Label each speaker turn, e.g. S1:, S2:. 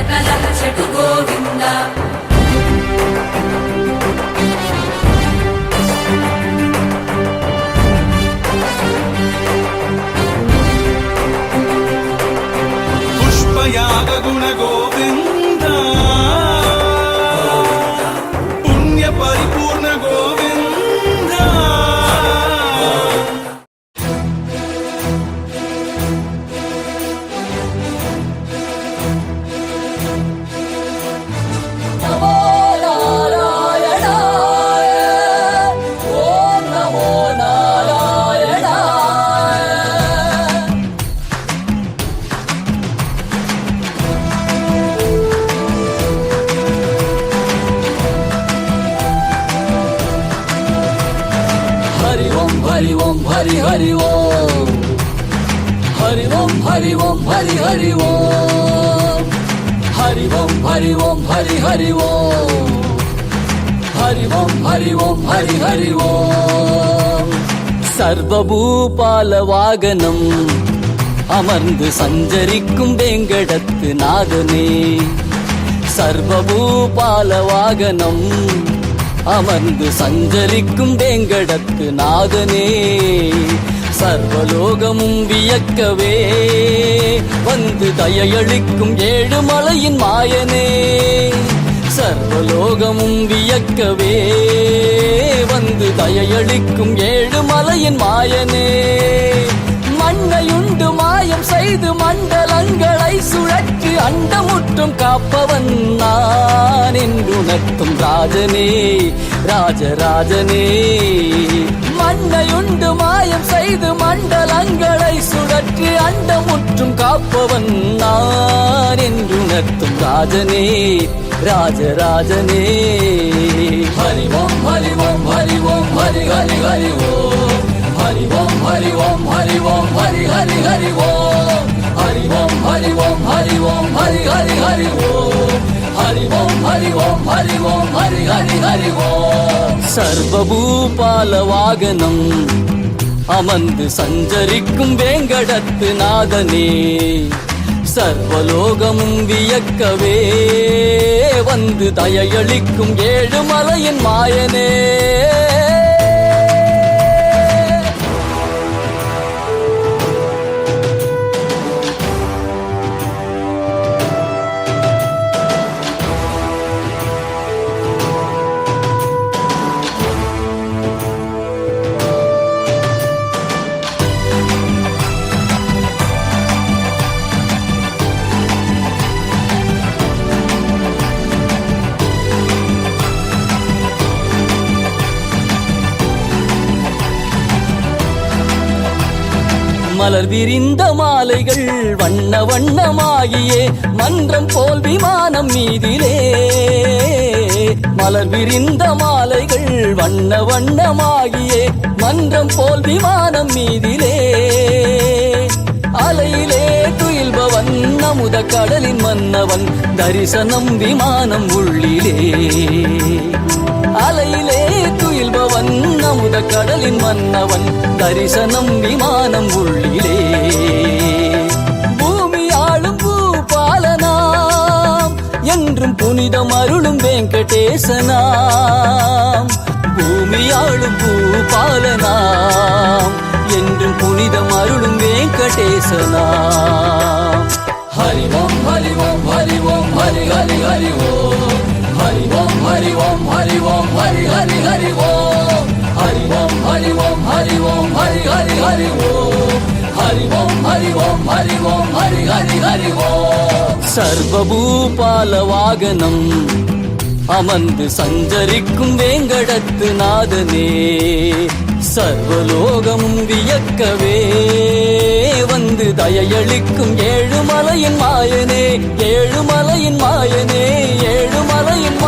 S1: జగలక చెటు గోవిందా. ஹரி ஓம் ஹரி ஹரி ஓம் ஹரி ஓம் ஹரி ஓம் ஹரி ஹரி ஓம் ஹரி ஓம் ஹரி ஓம் ஹரி ஹரி ஓம் ஹரி ஓம் ஹரி ஓம் ஹரி ஹரி ஓம் சர்வபூபால வாகனம் அமர்ந்து சஞ்சரிக்கும் வேங்கடத்து நாதனே சர்வபூபால வாகனம் அமர்ந்து சஞ்சரிக்கும் தேங்கடத்து நாதனே. சர்வலோகமும் வியக்கவே. வந்து தயையளிக்கும் ஏழு மலையின் மாயனே. சர்வலோகமும் வியக்கவே. வந்து தயையளிக்கும் ஏழு மலையின் மாயனே. மண்ணையுண்டு மாயம் செய்து மண்டலங்களை சுழற்றி அண்டமுற்றும் காப்பவன் நான் என்றுணர்த்தும் ராஜனே ராஜராஜனே மண்ணையுண்டு மாயம் செய்து மண்டலங்களை சுழற்றி அண்டமுற்றும் காப்பவன் நான் என்றுணர்த்தும் ராஜனே ராஜராஜனே ஹரி ஓம் ஹரி ஓம் ஹரி ஓம் ஹரி ஹரி ஹரி ஓம். ஹரி ஓம் ஹரி ஓம் ஹரி ஓம் ஹரி ஹரி ஹரி ஓம். ஹரி ஓம் ஹரி ஓம் ஹரி ஓம் ஹரி ஹரி ஹரி ஓம். ஹரி ஓம் ஹரி ஓம் ஹரி ஓம் ஹரி ஹரி ஹரி ஓம் சர்வபூபால வாகனம் அமர்ந்து சஞ்சரிக்கும் வேங்கடத்து நாதனே சர்வலோகமும் வியக்கவே வந்து தயையளிக்கும் ஏழுமலையின் மாயனே மலர் விரிந்த மாலைகள் வண்ண வண்ணமாகியே மன்றம் போல் விமானம் மீதிலே. மலர் விரிந்த மாலைகள் வண்ண வண்ணமாகியே மன்றம் போல் விமானம் மீதிலே. அலையிலே துயில்பவன் நமுத கடலின் மன்னவன் தரிசனம் விமானம் உள்ளிலே. அலையிலே கடலின் மன்னவன் தரிசனம் விமானம் உள்ளிலே. பூமி ஆளும் பூபாலனாம் என்றும் புனிதம் அருளும் வெங்கடேசனாம். பூமி ஆளும் பூபாலனாம் என்றும் புனிதம் அருளும் வெங்கடேசனாம். ஹரி ஓம் ஹரி ஓம் ஹரி ஓம் ஹரி ஹரி ஹரி ஓம். ஹரி ஓம் ஹரி ஓம் ஹரி ஓம் ஹரி ஹரி ஹரி ஓம். ஹரி ஓம் ஹரி ஓம் ஹரி ஹரி ஹரி ஓம் ஹரி ஓம் ஹரி ஓம் ஹரி ஓம் ஹரி ஹரி ஹரி ஓம் சர்வபூபால வாகனம் அமர்ந்து சஞ்சரிக்கும் வேங்கடத்து நாதனே சர்வலோகமும் வியக்கவே வந்து தயையளிக்கும் ஏழுமலையின் மாயனே ஏழுமலையின் மாயனே ஏழுமலையின்